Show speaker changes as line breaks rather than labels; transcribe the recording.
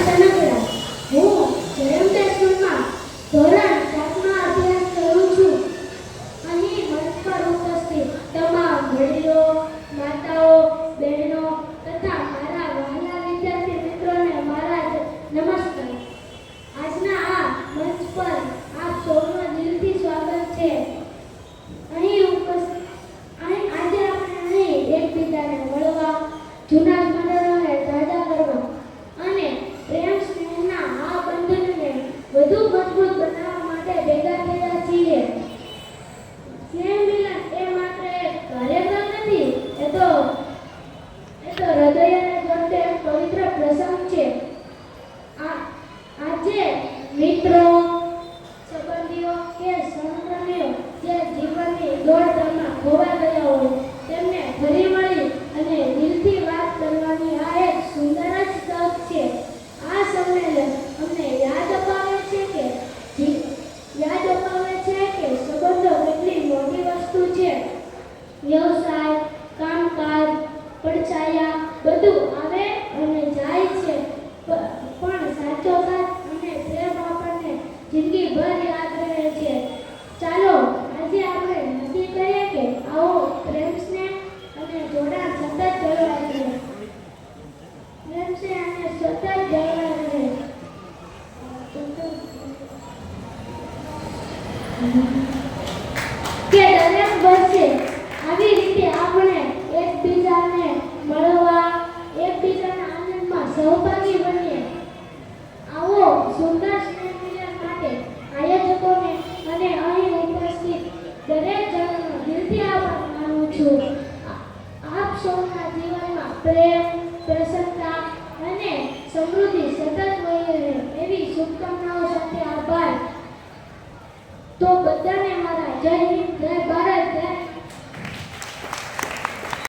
manzana વધુ મજબૂત બનાવવા માટે ભેગા થયા છીએ. સ્નેહ મિલન એ માત્ર એક કાર્યક્રમ નથી, એ તો એ તો હૃદયને એક પવિત્ર પ્રસંગ છે. આ, આજે મિત્રો, સંબંધીઓ કે સહકર્મીઓ જે જીવનની દોડધામમાં ખોવાઈ ગયા હોય, તેમને ફરી મળી અને દિલથી વાત કરવાની આ એક સુંદર જ તક છે. આ સંમેલન અમને યાદ અપાવે છે કે જી- યાદ અપાવે છે કે સંબંધો કેટલી મોટી વસ્તુ છે વ્યવસાય, કામકાજ, પડછાયા બધું આવે અને જાય છે. પણ સાચો સાથ અને પ્રેમ આપણને જિંદગીભર યાદ રહે છે. ચાલો, આજે આપણે નક્કી કરીએ કે આવો પ્રેમ સ્નેહ અને જોડાણ સતત જળવાય છે પ્રેમ સ્નેહ અને સતત જળવાય છે કે દરેક વર્ષે સહભાગી બનીએ આવો સુંદર સ્નેહ માટે આયોજકોને અને અહીં ઉપસ્થિત દરેક જણનો દિલથી આભાર માનું છું. આપ સૌના જીવનમાં પ્રેમ, પ્રસન્નતા અને સમૃદ્ધિ સતત વહી રહે એવી શુભકામનાઓ સાથે આભાર. તો બધા